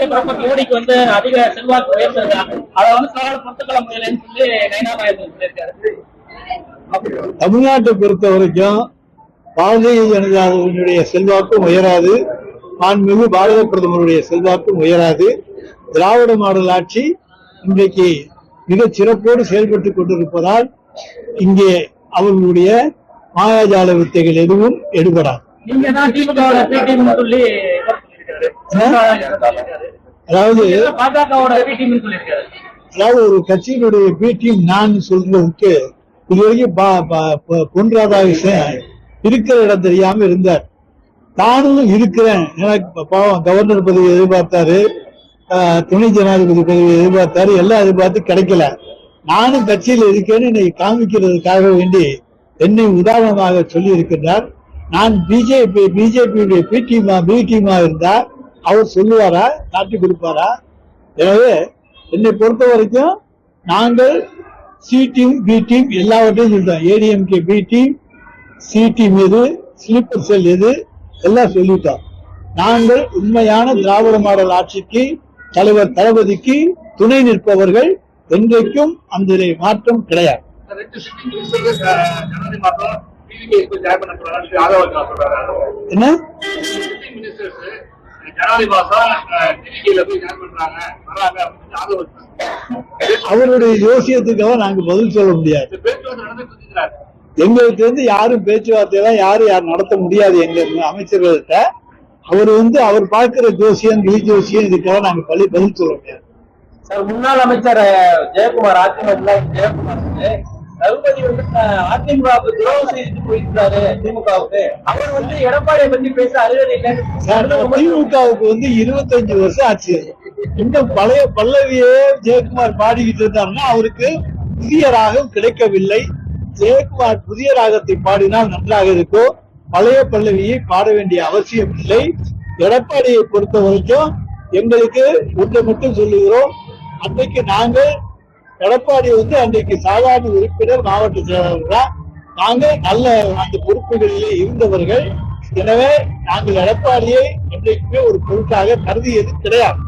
மோடிக்கு வந்து அதிக செல்வாக்கு உயர்ந்திருக்காங்க அதை வந்து சவால் பொறுத்துக்கொள்ள முடியலன்னு சொல்லி நயனா நாயகர் சொல்லியிருக்காரு. தமிழ்நாட்டை பொறுத்த வரைக்கும் பாரதிய ஜனதாவினுடைய செல்வாக்கும் உயராது. மாண்புமிகு பாரத பிரதமருடைய செல்வாக்கும் உயராது. திராவிட மாடல் ஆட்சி இன்றைக்கு மிகச் சிறப்போடு செயல்பட்டுக் கொண்டிருப்பதால் இங்கே அவர்களுடைய மாயாஜால வித்தைகள் எதுவும் எடுபடாது. நீங்க தான் சொல்லி சொல்லியிருக்காரு அதாவது அதாவது ஒரு கட்சியினுடைய பி நான் சொல்றதுக்கு பா- ப- பொன் ராதாகிருஷ்ணன் இருக்கிற இடம் தெரியாம இருந்தார். தானும் இருக்கிறேன். எனக்கு பாவம் கவர்னர் பதவி எதிர்பார்த்தாரு துணை ஜனாதிபதி பதவி எதிர்பார்த்தாரு எல்லாம் எதிர்பார்த்து கிடைக்கல. நானும் கட்சியில் இருக்கேன்னு இன்னைக்கு காமிக்கிறதுக்காக வேண்டி என்னை உதாரணமாக சொல்லி இருக்கின்றார் நான் பிஜேபி பிஜேபியுடைய பி டீமா பி டீமா இருந்தா அவர் சொல்லுவாரா? காட்டி கொடுப்பாரா? எனவே என்னை பொறுத்த வரைக்கும் நாங்கள் சி டீம் பி டீம் எல்லாவற்றையும் சொல்லிட்டோம் ADMK B team C team எது ஸ்லீப்பர் செல் எது எல்லாம் சொல்லிட்டோம். நாங்கள் உண்மையான திராவிட மாடல் ஆட்சிக்கு தலைவர் தளபதிக்கு துணை நிற்பவர்கள் என்றைக்கும் அந்த மாற்றம் கிடையாது. என்ன? மாசம் டிவிக்கில போய் ஜாயின் பண்றாங்க. வராங்க அப்படின்னு ஆதரவு அவருடைய யோசியத்துக்காக நாங்க பதில் சொல்ல முடியாது. பேச்சுவார்த்தை நடந்துட்டு எங்களுக்கு வந்து யாரும் பேச்சுவார்த்தையெல்லாம் யாரும் யாரும் நடத்த முடியாது எங்க அமைச்சர்கள்ட்ட. அவர் வந்து அவர் பார்க்கிற ஜோசியம் கிளி ஜோசியம் இதுக்கெல்லாம் நாங்க பள்ளி பதில் சொல்ல முடியாது. சார் முன்னாள் அமைச்சர் ஜெயக்குமார் அதிமுக ஜெயக்குமார் ரகுபதி வந்து அதிமுகவுக்கு துரோகம் செய்து போயிருக்காரு திமுகவுக்கு. அவர் வந்து எடப்பாடியை பத்தி பேச அருகதை திமுகவுக்கு வந்து இருபத்தஞ்சு வருஷம் ஆச்சு. இன்னும் பழைய பல்லவியே ஜெயக்குமார் பாடிக்கிட்டு இருந்தாருன்னா அவருக்கு புதிய ராகம் கிடைக்கவில்லை. ஜெயக்குமார் புதிய ராகத்தை பாடினால் நன்றாக இருக்கும். பழைய பல்லவியை பாட வேண்டிய அவசியம் இல்லை. எடப்பாடியை பொறுத்த வரைக்கும் எங்களுக்கு ஒன்றை மட்டும் சொல்லுகிறோம். அன்னைக்கு நாங்கள் எடப்பாடி வந்து அன்றைக்கு சாதாரண உறுப்பினர் மாவட்ட செயலாளர் தான். நாங்கள் நல்ல அந்த பொறுப்புகளிலே இருந்தவர்கள். எனவே நாங்கள் எடப்பாடியை என்றைக்குமே ஒரு பொருட்டாக கருதியது கிடையாது.